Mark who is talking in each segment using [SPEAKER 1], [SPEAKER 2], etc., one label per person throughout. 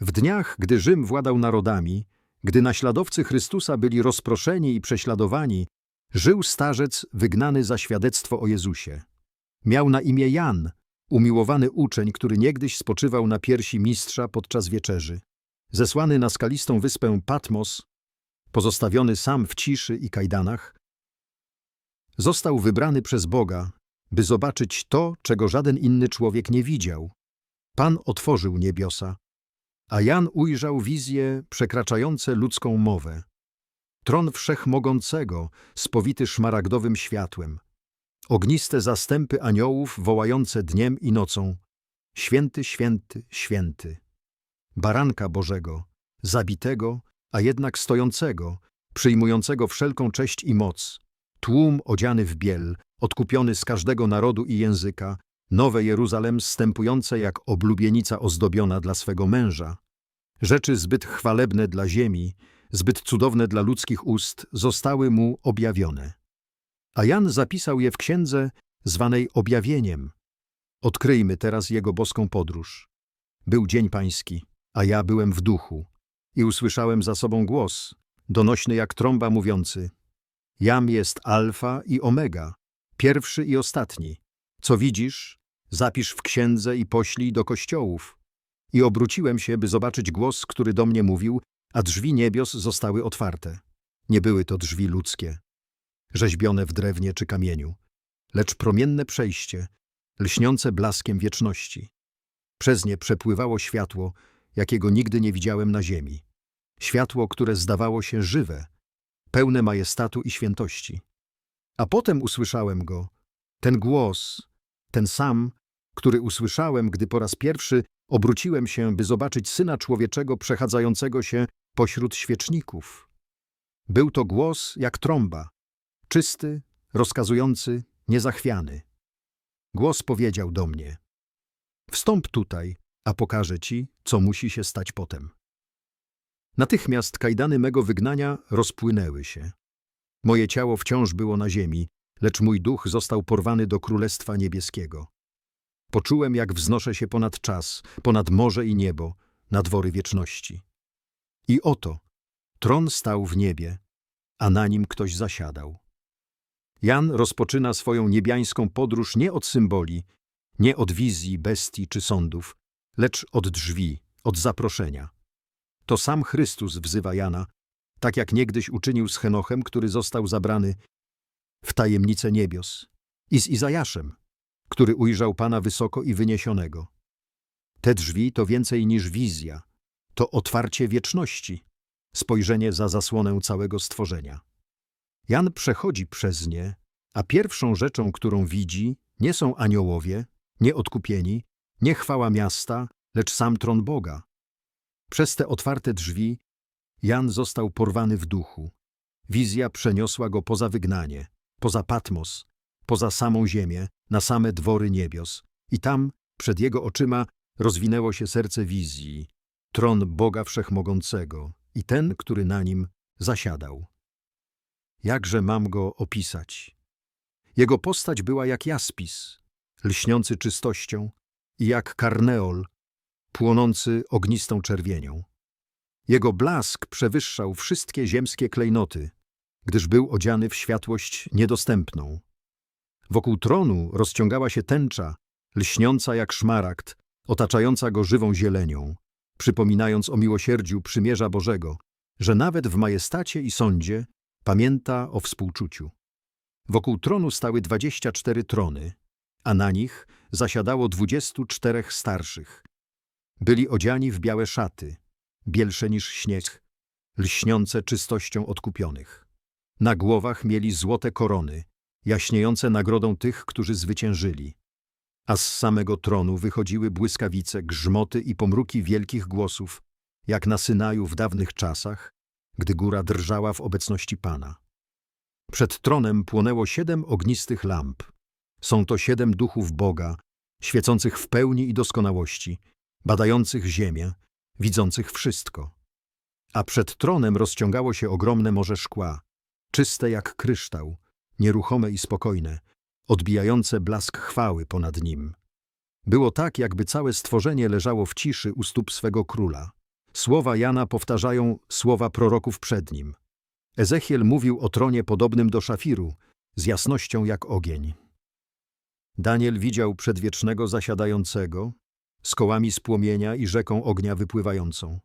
[SPEAKER 1] W dniach, gdy Rzym władał narodami, gdy naśladowcy Chrystusa byli rozproszeni i prześladowani, żył starzec wygnany za świadectwo o Jezusie. Miał na imię Jan, umiłowany uczeń, który niegdyś spoczywał na piersi mistrza podczas wieczerzy. Zesłany na skalistą wyspę Patmos, pozostawiony sam w ciszy i kajdanach, został wybrany przez Boga, by zobaczyć to, czego żaden inny człowiek nie widział. Pan otworzył niebiosa, a Jan ujrzał wizje przekraczające ludzką mowę. Tron Wszechmogącego, spowity szmaragdowym światłem. Ogniste zastępy aniołów wołające dniem i nocą. Święty, święty, święty. Baranka Bożego, zabitego, a jednak stojącego, przyjmującego wszelką cześć i moc. Tłum odziany w biel, odkupiony z każdego narodu i języka, nowe Jeruzalem zstępujące jak oblubienica ozdobiona dla swego męża. Rzeczy zbyt chwalebne dla ziemi, zbyt cudowne dla ludzkich ust, zostały mu objawione. A Jan zapisał je w księdze zwanej Objawieniem. Odkryjmy teraz jego boską podróż. Był dzień pański, a ja byłem w duchu i usłyszałem za sobą głos, donośny jak trąba mówiący Jam jest alfa i omega, pierwszy i ostatni. Co widzisz, zapisz w księdze i poślij do kościołów. I obróciłem się, by zobaczyć głos, który do mnie mówił, a drzwi niebios zostały otwarte. Nie były to drzwi ludzkie, rzeźbione w drewnie czy kamieniu, lecz promienne przejście, lśniące blaskiem wieczności. Przez nie przepływało światło, jakiego nigdy nie widziałem na ziemi. Światło, które zdawało się żywe, pełne majestatu i świętości. A potem usłyszałem go, ten głos, ten sam, który usłyszałem, gdy po raz pierwszy obróciłem się, by zobaczyć Syna Człowieczego przechadzającego się pośród świeczników. Był to głos jak trąba, czysty, rozkazujący, niezachwiany. Głos powiedział do mnie: Wstąp tutaj, a pokażę ci, co musi się stać potem. Natychmiast kajdany mego wygnania rozpłynęły się. Moje ciało wciąż było na ziemi, lecz mój duch został porwany do Królestwa Niebieskiego. Poczułem, jak wznoszę się ponad czas, ponad morze i niebo, na dwory wieczności. I oto, tron stał w niebie, a na nim ktoś zasiadał. Jan rozpoczyna swoją niebiańską podróż nie od symboli, nie od wizji, bestii czy sądów, lecz od drzwi, od zaproszenia. To sam Chrystus wzywa Jana, tak jak niegdyś uczynił z Henochem, który został zabrany w tajemnicę niebios, i z Izajaszem, który ujrzał Pana wysoko i wyniesionego. Te drzwi to więcej niż wizja, to otwarcie wieczności, spojrzenie za zasłonę całego stworzenia. Jan przechodzi przez nie, a pierwszą rzeczą, którą widzi, nie są aniołowie, nie odkupieni, nie chwała miasta, lecz sam tron Boga. Przez te otwarte drzwi Jan został porwany w duchu. Wizja przeniosła go poza wygnanie, poza Patmos, poza samą ziemię, na same dwory niebios. I tam, przed jego oczyma, rozwinęło się serce wizji, tron Boga Wszechmogącego i ten, który na nim zasiadał. Jakże mam go opisać? Jego postać była jak jaspis, lśniący czystością, i jak karneol, płonący ognistą czerwienią. Jego blask przewyższał wszystkie ziemskie klejnoty, gdyż był odziany w światłość niedostępną. Wokół tronu rozciągała się tęcza, lśniąca jak szmaragd, otaczająca go żywą zielenią, przypominając o miłosierdziu przymierza Bożego, że nawet w majestacie i sądzie pamięta o współczuciu. Wokół tronu stały dwadzieścia cztery trony, a na nich zasiadało dwudziestu czterech starszych. Byli odziani w białe szaty, bielsze niż śnieg, lśniące czystością odkupionych. Na głowach mieli złote korony, jaśniejące nagrodą tych, którzy zwyciężyli. A z samego tronu wychodziły błyskawice, grzmoty i pomruki wielkich głosów, jak na Synaju w dawnych czasach, gdy góra drżała w obecności Pana. Przed tronem płonęło siedem ognistych lamp. Są to siedem duchów Boga, świecących w pełni i doskonałości, badających ziemię, widzących wszystko. A przed tronem rozciągało się ogromne morze szkła, czyste jak kryształ, nieruchome i spokojne, odbijające blask chwały ponad nim. Było tak, jakby całe stworzenie leżało w ciszy u stóp swego króla. Słowa Jana powtarzają słowa proroków przed nim. Ezechiel mówił o tronie podobnym do szafiru, z jasnością jak ogień. Daniel widział przedwiecznego zasiadającego, z kołami z płomienia i rzeką ognia wypływającą.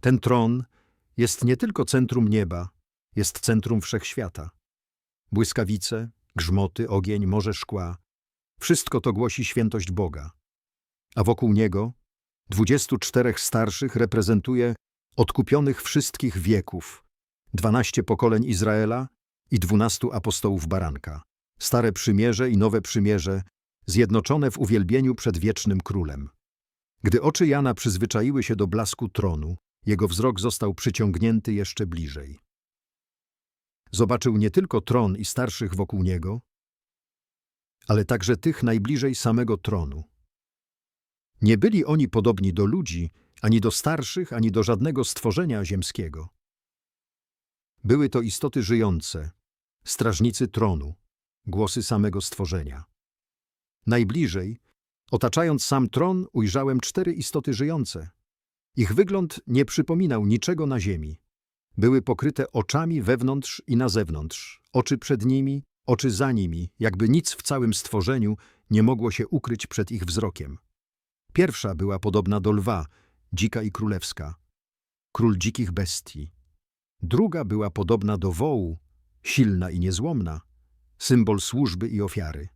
[SPEAKER 1] Ten tron jest nie tylko centrum nieba, jest centrum wszechświata. Błyskawice, grzmoty, ogień, morze szkła wszystko to głosi świętość Boga. A wokół niego dwudziestu czterech starszych reprezentuje odkupionych wszystkich wieków, dwanaście pokoleń Izraela i dwunastu apostołów Baranka, stare przymierze i nowe przymierze, zjednoczone w uwielbieniu przed wiecznym królem. Gdy oczy Jana przyzwyczaiły się do blasku tronu, jego wzrok został przyciągnięty jeszcze bliżej. Zobaczył nie tylko tron i starszych wokół niego, ale także tych najbliżej samego tronu. Nie byli oni podobni do ludzi, ani do starszych, ani do żadnego stworzenia ziemskiego. Były to istoty żyjące, strażnicy tronu, głosy samego stworzenia. Najbliżej, otaczając sam tron, ujrzałem cztery istoty żyjące. Ich wygląd nie przypominał niczego na ziemi. Były pokryte oczami wewnątrz i na zewnątrz, oczy przed nimi, oczy za nimi, jakby nic w całym stworzeniu nie mogło się ukryć przed ich wzrokiem. Pierwsza była podobna do lwa, dzika i królewska, król dzikich bestii. Druga była podobna do wołu, silna i niezłomna, symbol służby i ofiary.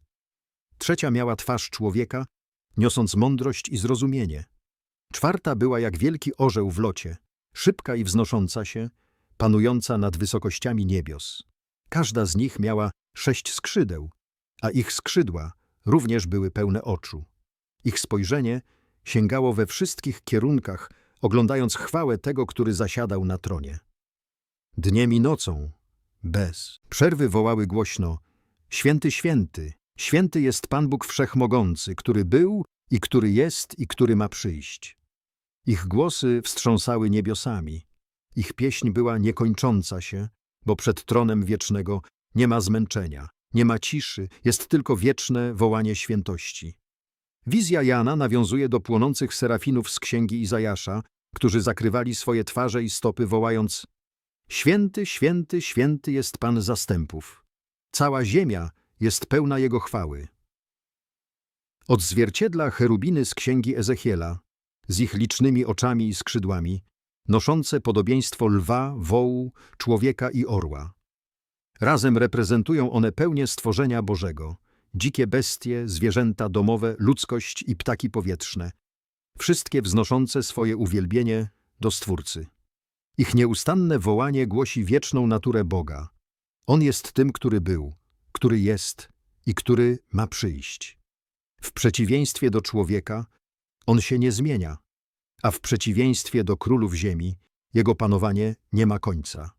[SPEAKER 1] Trzecia miała twarz człowieka, niosąc mądrość i zrozumienie. Czwarta była jak wielki orzeł w locie, szybka i wznosząca się, panująca nad wysokościami niebios. Każda z nich miała sześć skrzydeł, a ich skrzydła również były pełne oczu. Ich spojrzenie sięgało we wszystkich kierunkach, oglądając chwałę tego, który zasiadał na tronie. Dniem i nocą, bez przerwy wołały głośno Święty, święty, święty jest Pan Bóg Wszechmogący, który był i który jest i który ma przyjść. Ich głosy wstrząsały niebiosami. Ich pieśń była niekończąca się, bo przed tronem wiecznego nie ma zmęczenia, nie ma ciszy, jest tylko wieczne wołanie świętości. Wizja Jana nawiązuje do płonących serafinów z księgi Izajasza, którzy zakrywali swoje twarze i stopy wołając Święty, święty, święty jest Pan zastępów. Cała ziemia jest pełna Jego chwały. Odzwierciedla cherubiny z księgi Ezechiela, z ich licznymi oczami i skrzydłami, noszące podobieństwo lwa, wołu, człowieka i orła. Razem reprezentują one pełnię stworzenia Bożego, dzikie bestie, zwierzęta domowe, ludzkość i ptaki powietrzne, wszystkie wznoszące swoje uwielbienie do Stwórcy. Ich nieustanne wołanie głosi wieczną naturę Boga. On jest tym, który był, który jest i który ma przyjść. W przeciwieństwie do człowieka, on się nie zmienia, a w przeciwieństwie do królów ziemi, jego panowanie nie ma końca.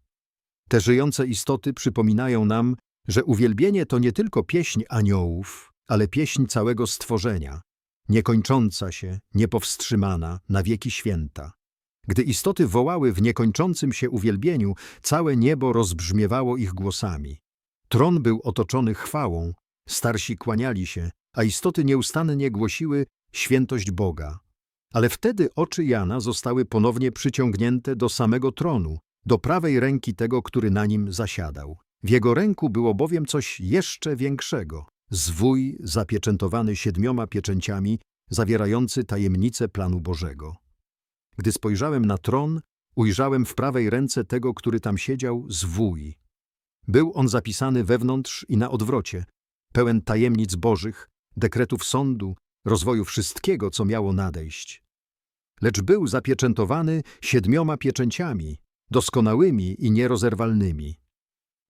[SPEAKER 1] Te żyjące istoty przypominają nam, że uwielbienie to nie tylko pieśń aniołów, ale pieśń całego stworzenia, niekończąca się, niepowstrzymana, na wieki święta. Gdy istoty wołały w niekończącym się uwielbieniu, całe niebo rozbrzmiewało ich głosami. Tron był otoczony chwałą, starsi kłaniali się, a istoty nieustannie głosiły świętość Boga. Ale wtedy oczy Jana zostały ponownie przyciągnięte do samego tronu, do prawej ręki tego, który na nim zasiadał. W jego ręku było bowiem coś jeszcze większego. Zwój zapieczętowany siedmioma pieczęciami, zawierający tajemnicę planu Bożego. Gdy spojrzałem na tron, ujrzałem w prawej ręce tego, który tam siedział, zwój. Był on zapisany wewnątrz i na odwrocie, pełen tajemnic bożych, dekretów sądu, rozwoju wszystkiego, co miało nadejść. Lecz był zapieczętowany siedmioma pieczęciami, doskonałymi i nierozerwalnymi.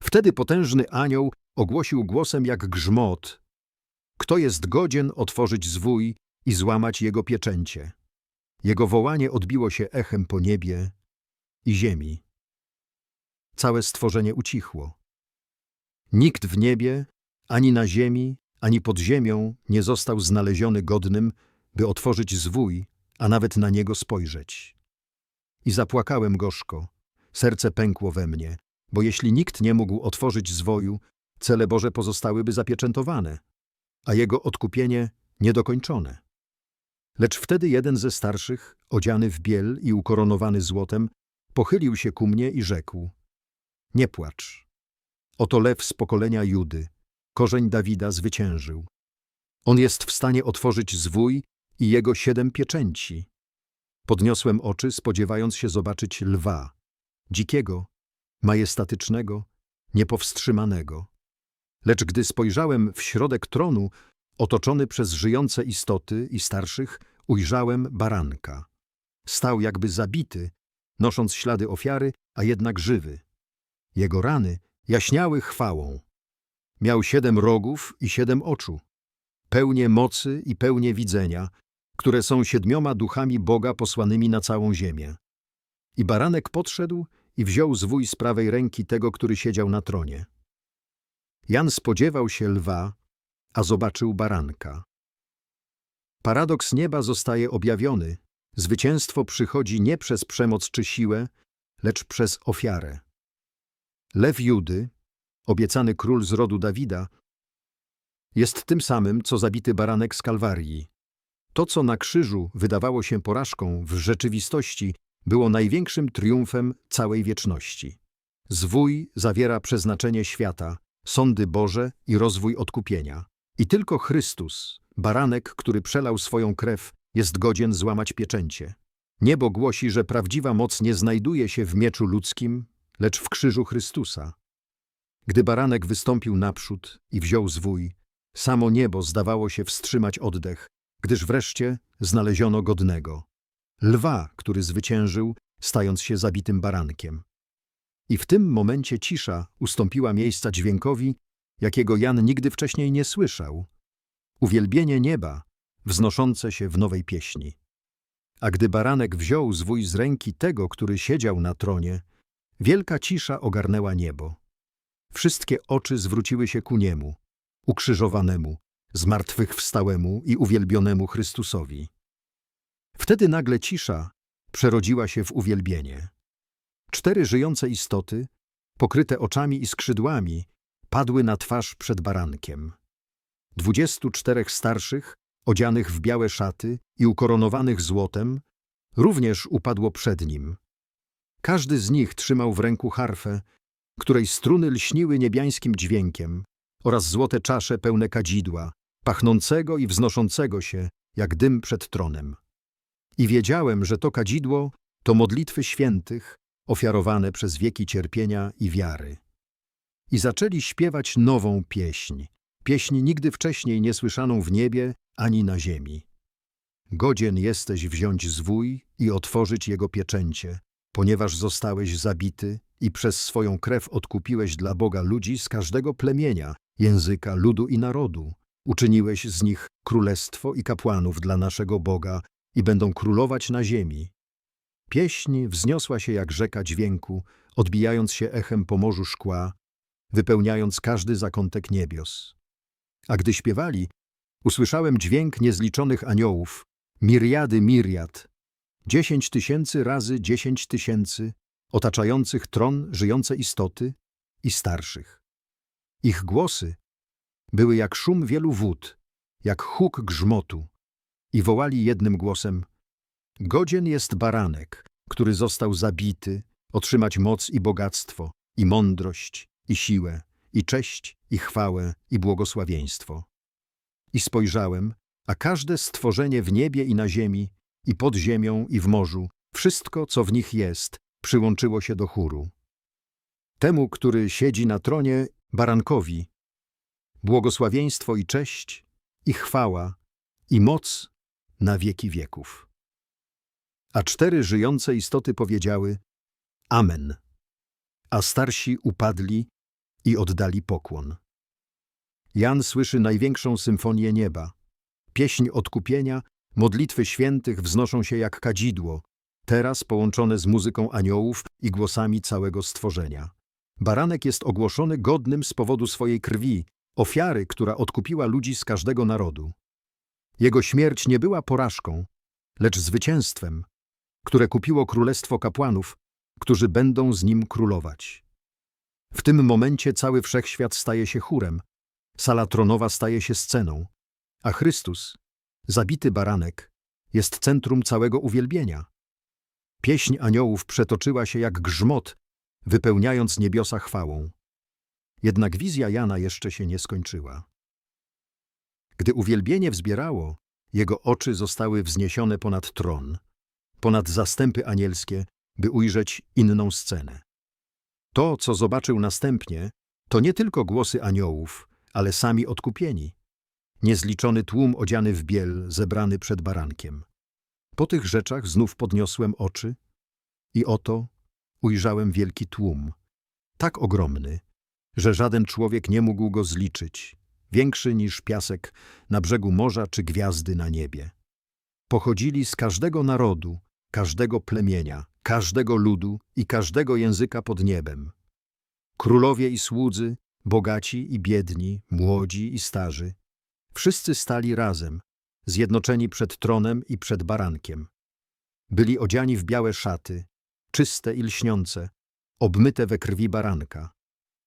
[SPEAKER 1] Wtedy potężny anioł ogłosił głosem jak grzmot. Kto jest godzien otworzyć zwój i złamać jego pieczęcie? Jego wołanie odbiło się echem po niebie i ziemi. Całe stworzenie ucichło. Nikt w niebie, ani na ziemi, ani pod ziemią nie został znaleziony godnym, by otworzyć zwój, a nawet na niego spojrzeć. I zapłakałem gorzko, serce pękło we mnie, bo jeśli nikt nie mógł otworzyć zwoju, cele Boże pozostałyby zapieczętowane, a jego odkupienie niedokończone. Lecz wtedy jeden ze starszych, odziany w biel i ukoronowany złotem, pochylił się ku mnie i rzekł: Nie płacz. Oto lew z pokolenia Judy, korzeń Dawida zwyciężył. On jest w stanie otworzyć zwój i jego siedem pieczęci. Podniosłem oczy, spodziewając się zobaczyć lwa, dzikiego, majestatycznego, niepowstrzymanego. Lecz gdy spojrzałem w środek tronu, otoczony przez żyjące istoty i starszych, ujrzałem baranka. Stał jakby zabity, nosząc ślady ofiary, a jednak żywy. Jego rany jaśniały chwałą. Miał siedem rogów i siedem oczu, pełnię mocy i pełnię widzenia, które są siedmioma duchami Boga posłanymi na całą ziemię. I baranek podszedł i wziął zwój z prawej ręki tego, który siedział na tronie. Jan spodziewał się lwa, a zobaczył baranka. Paradoks nieba zostaje objawiony. Zwycięstwo przychodzi nie przez przemoc czy siłę, lecz przez ofiarę. Lew Judy, obiecany król z rodu Dawida, jest tym samym, co zabity baranek z Kalwarii. To, co na krzyżu wydawało się porażką, w rzeczywistości było największym triumfem całej wieczności. Zwój zawiera przeznaczenie świata, sądy Boże i rozwój odkupienia. I tylko Chrystus, baranek, który przelał swoją krew, jest godzien złamać pieczęcie. Niebo głosi, że prawdziwa moc nie znajduje się w mieczu ludzkim, lecz w krzyżu Chrystusa. Gdy baranek wystąpił naprzód i wziął zwój, samo niebo zdawało się wstrzymać oddech, gdyż wreszcie znaleziono godnego. Lwa, który zwyciężył, stając się zabitym barankiem. I w tym momencie cisza ustąpiła miejsca dźwiękowi, jakiego Jan nigdy wcześniej nie słyszał. Uwielbienie nieba, wznoszące się w nowej pieśni. A gdy baranek wziął zwój z ręki tego, który siedział na tronie, wielka cisza ogarnęła niebo. Wszystkie oczy zwróciły się ku niemu, ukrzyżowanemu, zmartwychwstałemu i uwielbionemu Chrystusowi. Wtedy nagle cisza przerodziła się w uwielbienie. Cztery żyjące istoty, pokryte oczami i skrzydłami, padły na twarz przed barankiem. Dwudziestu czterech starszych, odzianych w białe szaty i ukoronowanych złotem, również upadło przed nim. Każdy z nich trzymał w ręku harfę, której struny lśniły niebiańskim dźwiękiem, oraz złote czasze pełne kadzidła, pachnącego i wznoszącego się, jak dym przed tronem. I wiedziałem, że to kadzidło to modlitwy świętych, ofiarowane przez wieki cierpienia i wiary. I zaczęli śpiewać nową pieśń, pieśń nigdy wcześniej niesłyszaną w niebie ani na ziemi. Godzien jesteś wziąć zwój i otworzyć jego pieczęcie, ponieważ zostałeś zabity i przez swoją krew odkupiłeś dla Boga ludzi z każdego plemienia, języka, ludu i narodu. Uczyniłeś z nich królestwo i kapłanów dla naszego Boga i będą królować na ziemi. Pieśń wzniosła się jak rzeka dźwięku, odbijając się echem po morzu szkła, wypełniając każdy zakątek niebios. A gdy śpiewali, usłyszałem dźwięk niezliczonych aniołów, miriady miriad, dziesięć tysięcy razy dziesięć tysięcy, otaczających tron żyjące istoty i starszych. Ich głosy były jak szum wielu wód, jak huk grzmotu i wołali jednym głosem Godzien jest baranek, który został zabity, otrzymać moc i bogactwo, i mądrość, i siłę, i cześć, i chwałę, i błogosławieństwo. I spojrzałem, a każde stworzenie w niebie i na ziemi, i pod ziemią, i w morzu, wszystko, co w nich jest, przyłączyło się do chóru. Temu, który siedzi na tronie, barankowi, błogosławieństwo i cześć, i chwała, i moc na wieki wieków. A cztery żyjące istoty powiedziały Amen. A starsi upadli i oddali pokłon. Jan słyszy największą symfonię nieba. Pieśń odkupienia, modlitwy świętych wznoszą się jak kadzidło, teraz połączone z muzyką aniołów i głosami całego stworzenia. Baranek jest ogłoszony godnym z powodu swojej krwi, ofiary, która odkupiła ludzi z każdego narodu. Jego śmierć nie była porażką, lecz zwycięstwem, które kupiło królestwo kapłanów, którzy będą z nim królować. W tym momencie cały wszechświat staje się chórem, sala tronowa staje się sceną, a Chrystus, zabity baranek, jest centrum całego uwielbienia. Pieśń aniołów przetoczyła się jak grzmot, wypełniając niebiosa chwałą. Jednak wizja Jana jeszcze się nie skończyła. Gdy uwielbienie wzbierało, jego oczy zostały wzniesione ponad tron, ponad zastępy anielskie, by ujrzeć inną scenę. To, co zobaczył następnie, to nie tylko głosy aniołów, ale sami odkupieni. Niezliczony tłum odziany w biel, zebrany przed barankiem. Po tych rzeczach znów podniosłem oczy i oto ujrzałem wielki tłum, tak ogromny, że żaden człowiek nie mógł go zliczyć, większy niż piasek na brzegu morza czy gwiazdy na niebie. Pochodzili z każdego narodu, każdego plemienia, każdego ludu i każdego języka pod niebem. Królowie i słudzy, bogaci i biedni, młodzi i starzy, wszyscy stali razem, zjednoczeni przed tronem i przed barankiem. Byli odziani w białe szaty, czyste i lśniące, obmyte we krwi baranka.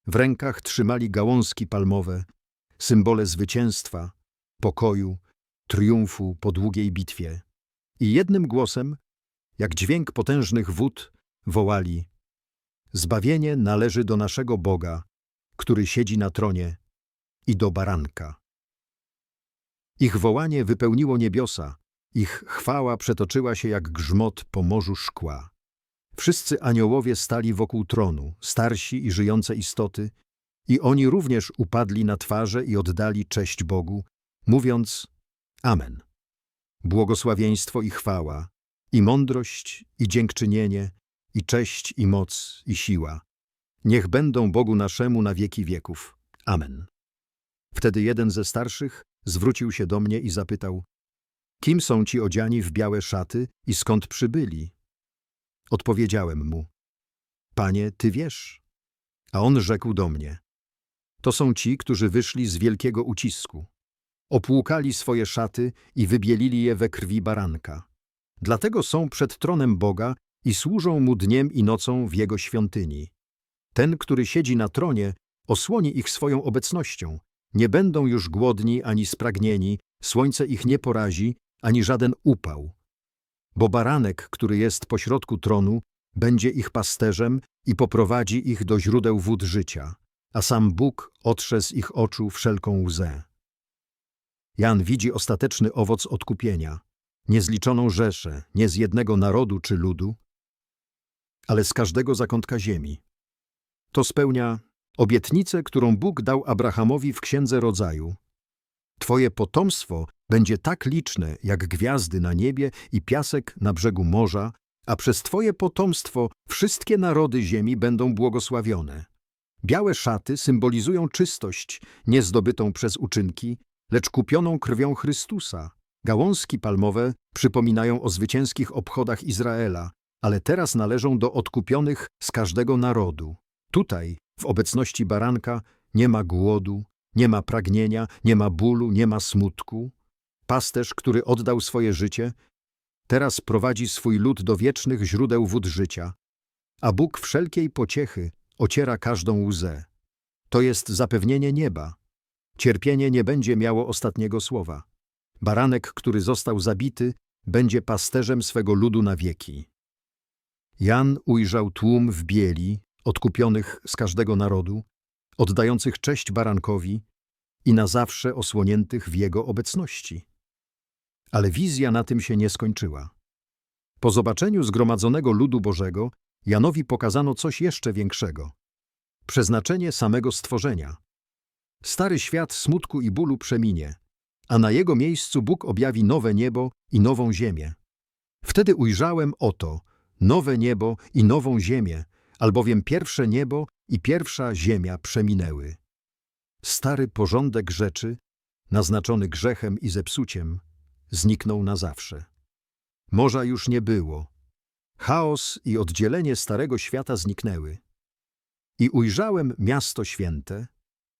[SPEAKER 1] W rękach trzymali gałązki palmowe, symbole zwycięstwa, pokoju, triumfu po długiej bitwie. I jednym głosem, jak dźwięk potężnych wód, wołali Zbawienie należy do naszego Boga, który siedzi na tronie, i do baranka. Ich wołanie wypełniło niebiosa, ich chwała przetoczyła się jak grzmot po morzu szkła. Wszyscy aniołowie stali wokół tronu, starsi i żyjące istoty, i oni również upadli na twarze i oddali cześć Bogu, mówiąc Amen. Błogosławieństwo i chwała, i mądrość, i dziękczynienie, i cześć, i moc, i siła. Niech będą Bogu naszemu na wieki wieków. Amen. Wtedy jeden ze starszych zwrócił się do mnie i zapytał, kim są ci odziani w białe szaty i skąd przybyli? Odpowiedziałem mu, Panie, Ty wiesz. A on rzekł do mnie, to są ci, którzy wyszli z wielkiego ucisku. Opłukali swoje szaty i wybielili je we krwi baranka. Dlatego są przed tronem Boga i służą Mu dniem i nocą w Jego świątyni. Ten, który siedzi na tronie, osłoni ich swoją obecnością. Nie będą już głodni ani spragnieni, słońce ich nie porazi, ani żaden upał. Bo baranek, który jest pośrodku tronu, będzie ich pasterzem i poprowadzi ich do źródeł wód życia, a sam Bóg otrze z ich oczu wszelką łzę. Jan widzi ostateczny owoc odkupienia, niezliczoną rzeszę, nie z jednego narodu czy ludu, ale z każdego zakątka ziemi. To spełnia obietnicę, którą Bóg dał Abrahamowi w Księdze Rodzaju. Twoje potomstwo będzie tak liczne, jak gwiazdy na niebie i piasek na brzegu morza, a przez Twoje potomstwo wszystkie narody ziemi będą błogosławione. Białe szaty symbolizują czystość, nie zdobytą przez uczynki, lecz kupioną krwią Chrystusa. Gałązki palmowe przypominają o zwycięskich obchodach Izraela, ale teraz należą do odkupionych z każdego narodu. Tutaj, w obecności baranka, nie ma głodu, nie ma pragnienia, nie ma bólu, nie ma smutku. Pasterz, który oddał swoje życie, teraz prowadzi swój lud do wiecznych źródeł wód życia, a Bóg wszelkiej pociechy ociera każdą łzę. To jest zapewnienie nieba. Cierpienie nie będzie miało ostatniego słowa. Baranek, który został zabity, będzie pasterzem swego ludu na wieki. Jan ujrzał tłum w bieli, odkupionych z każdego narodu, oddających cześć barankowi i na zawsze osłoniętych w jego obecności. Ale wizja na tym się nie skończyła. Po zobaczeniu zgromadzonego ludu Bożego Janowi pokazano coś jeszcze większego. Przeznaczenie samego stworzenia. Stary świat smutku i bólu przeminie, a na jego miejscu Bóg objawi nowe niebo i nową ziemię. Wtedy ujrzałem oto, nowe niebo i nową ziemię, albowiem pierwsze niebo i pierwsza ziemia przeminęły. Stary porządek rzeczy, naznaczony grzechem i zepsuciem, zniknął na zawsze. Morza już nie było. Chaos i oddzielenie starego świata zniknęły. I ujrzałem miasto święte,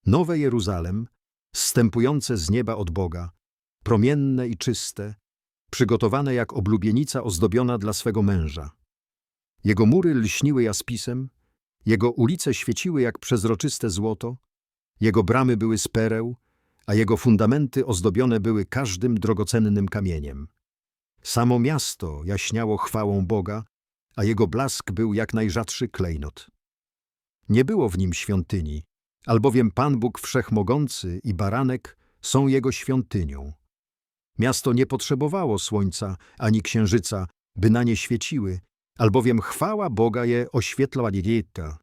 [SPEAKER 1] nowe Jeruzalem, zstępujące z nieba od Boga, promienne i czyste, przygotowane jak oblubienica ozdobiona dla swego męża. Jego mury lśniły jaspisem, jego ulice świeciły jak przezroczyste złoto, jego bramy były z pereł, a jego fundamenty ozdobione były każdym drogocennym kamieniem. Samo miasto jaśniało chwałą Boga, a jego blask był jak najrzadszy klejnot. Nie było w nim świątyni, albowiem Pan Bóg Wszechmogący i Baranek są jego świątynią. Miasto nie potrzebowało słońca ani księżyca, by na nie świeciły, albowiem chwała Boga je oświetlała dieta,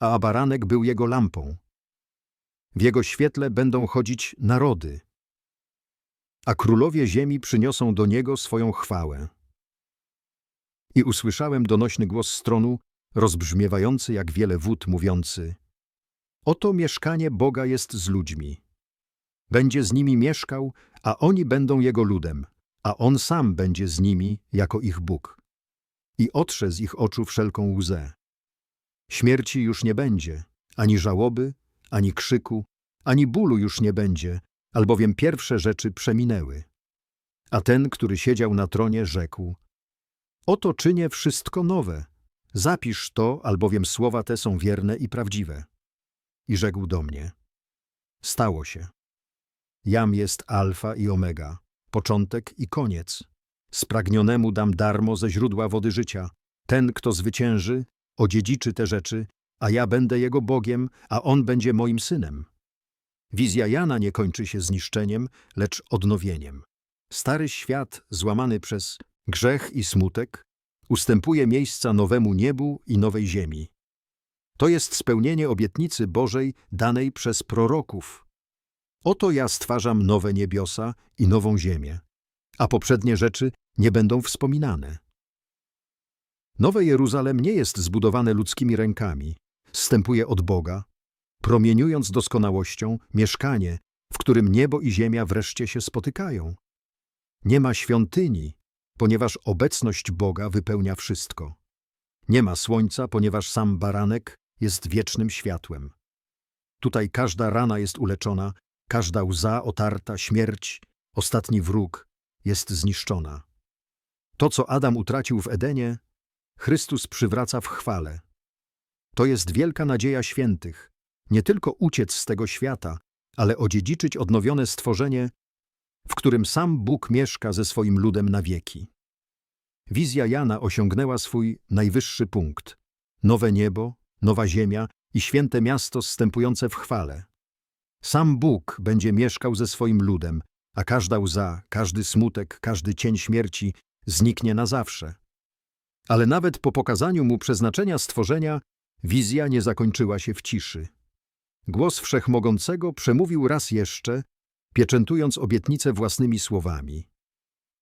[SPEAKER 1] a Baranek był jego lampą. W jego świetle będą chodzić narody, a królowie ziemi przyniosą do niego swoją chwałę. I usłyszałem donośny głos stronu, rozbrzmiewający jak wiele wód, mówiący Oto mieszkanie Boga jest z ludźmi. Będzie z nimi mieszkał, a oni będą jego ludem, a on sam będzie z nimi jako ich Bóg. I otrze z ich oczu wszelką łzę. Śmierci już nie będzie, ani żałoby, ani krzyku, ani bólu już nie będzie, albowiem pierwsze rzeczy przeminęły. A ten, który siedział na tronie, rzekł: Oto czynię wszystko nowe. Zapisz to, albowiem słowa te są wierne i prawdziwe. I rzekł do mnie: Stało się. Jam jest alfa i omega, początek i koniec. Spragnionemu dam darmo ze źródła wody życia. Ten, kto zwycięży, odziedziczy te rzeczy, a ja będę jego Bogiem, a on będzie moim synem. Wizja Jana nie kończy się zniszczeniem, lecz odnowieniem. Stary świat, złamany przez grzech i smutek, ustępuje miejsca nowemu niebu i nowej ziemi. To jest spełnienie obietnicy Bożej danej przez proroków. Oto ja stwarzam nowe niebiosa i nową ziemię, a poprzednie rzeczy nie będą wspominane. Nowe Jeruzalem nie jest zbudowane ludzkimi rękami, zstępuje od Boga, promieniując doskonałością mieszkanie, w którym niebo i ziemia wreszcie się spotykają. Nie ma świątyni, ponieważ obecność Boga wypełnia wszystko. Nie ma słońca, ponieważ sam baranek jest wiecznym światłem. Tutaj każda rana jest uleczona, każda łza otarta, śmierć, ostatni wróg jest zniszczona. To, co Adam utracił w Edenie, Chrystus przywraca w chwale. To jest wielka nadzieja świętych, nie tylko uciec z tego świata, ale odziedziczyć odnowione stworzenie, w którym sam Bóg mieszka ze swoim ludem na wieki. Wizja Jana osiągnęła swój najwyższy punkt. Nowe niebo, nowa ziemia i święte miasto zstępujące w chwale. Sam Bóg będzie mieszkał ze swoim ludem, a każda łza, każdy smutek, każdy cień śmierci zniknie na zawsze. Ale nawet po pokazaniu mu przeznaczenia stworzenia, wizja nie zakończyła się w ciszy. Głos Wszechmogącego przemówił raz jeszcze, pieczętując obietnicę własnymi słowami.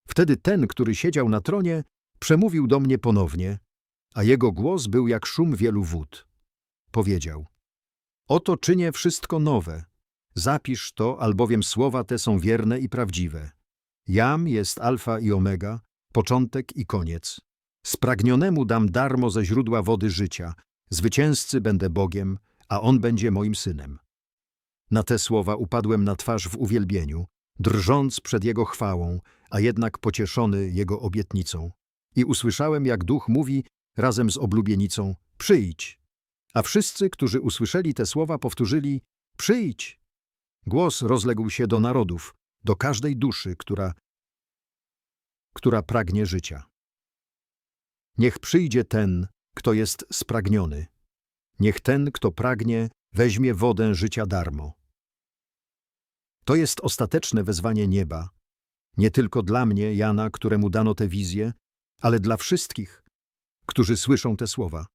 [SPEAKER 1] Wtedy ten, który siedział na tronie, przemówił do mnie ponownie, a jego głos był jak szum wielu wód. Powiedział: Oto czynię wszystko nowe. Zapisz to, albowiem słowa te są wierne i prawdziwe. Jam jest alfa i omega, początek i koniec. Spragnionemu dam darmo ze źródła wody życia. Zwycięzcy będę Bogiem, a on będzie moim synem. Na te słowa upadłem na twarz w uwielbieniu, drżąc przed jego chwałą, a jednak pocieszony jego obietnicą. I usłyszałem, jak duch mówi razem z oblubienicą: Przyjdź. A wszyscy, którzy usłyszeli te słowa, powtórzyli: Przyjdź. Głos rozległ się do narodów, do każdej duszy, która, która pragnie życia. Niech przyjdzie ten, kto jest spragniony. Niech ten, kto pragnie, weźmie wodę życia darmo. To jest ostateczne wezwanie nieba, nie tylko dla mnie, Jana, któremu dano tę wizję, ale dla wszystkich, którzy słyszą te słowa.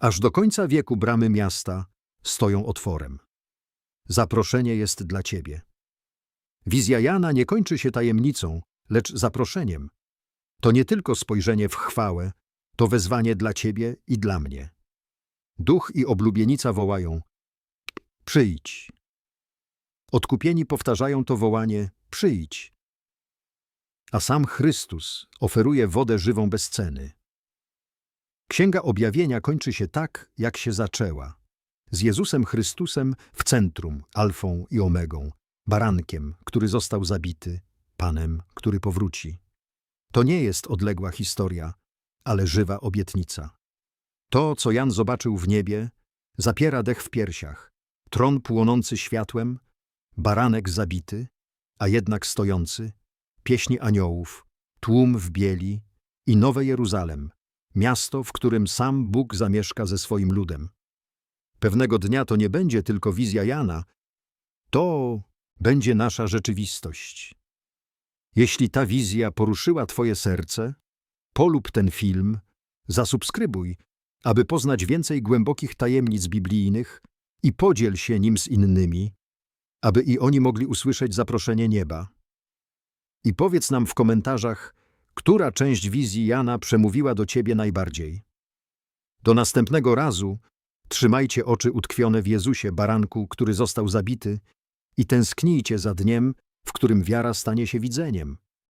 [SPEAKER 1] Aż do końca wieku bramy miasta stoją otworem. Zaproszenie jest dla ciebie. Wizja Jana nie kończy się tajemnicą, lecz zaproszeniem. To nie tylko spojrzenie w chwałę, to wezwanie dla ciebie i dla mnie. Duch i oblubienica wołają: Przyjdź. Odkupieni powtarzają to wołanie: Przyjdź. A sam Chrystus oferuje wodę żywą bez ceny. Księga Objawienia kończy się tak, jak się zaczęła. Z Jezusem Chrystusem w centrum, alfą i omegą, barankiem, który został zabity, Panem, który powróci. To nie jest odległa historia, ale żywa obietnica. To, co Jan zobaczył w niebie, zapiera dech w piersiach, tron płonący światłem, baranek zabity, a jednak stojący, pieśni aniołów, tłum w bieli i Nowe Jeruzalem, miasto, w którym sam Bóg zamieszka ze swoim ludem. Pewnego dnia to nie będzie tylko wizja Jana, to będzie nasza rzeczywistość. Jeśli ta wizja poruszyła Twoje serce, polub ten film, zasubskrybuj, aby poznać więcej głębokich tajemnic biblijnych i podziel się nim z innymi, aby i oni mogli usłyszeć zaproszenie nieba. I powiedz nam w komentarzach, która część wizji Jana przemówiła do Ciebie najbardziej. Do następnego razu trzymajcie oczy utkwione w Jezusie, baranku, który został zabity, i tęsknijcie za dniem, w którym wiara stanie się widzeniem.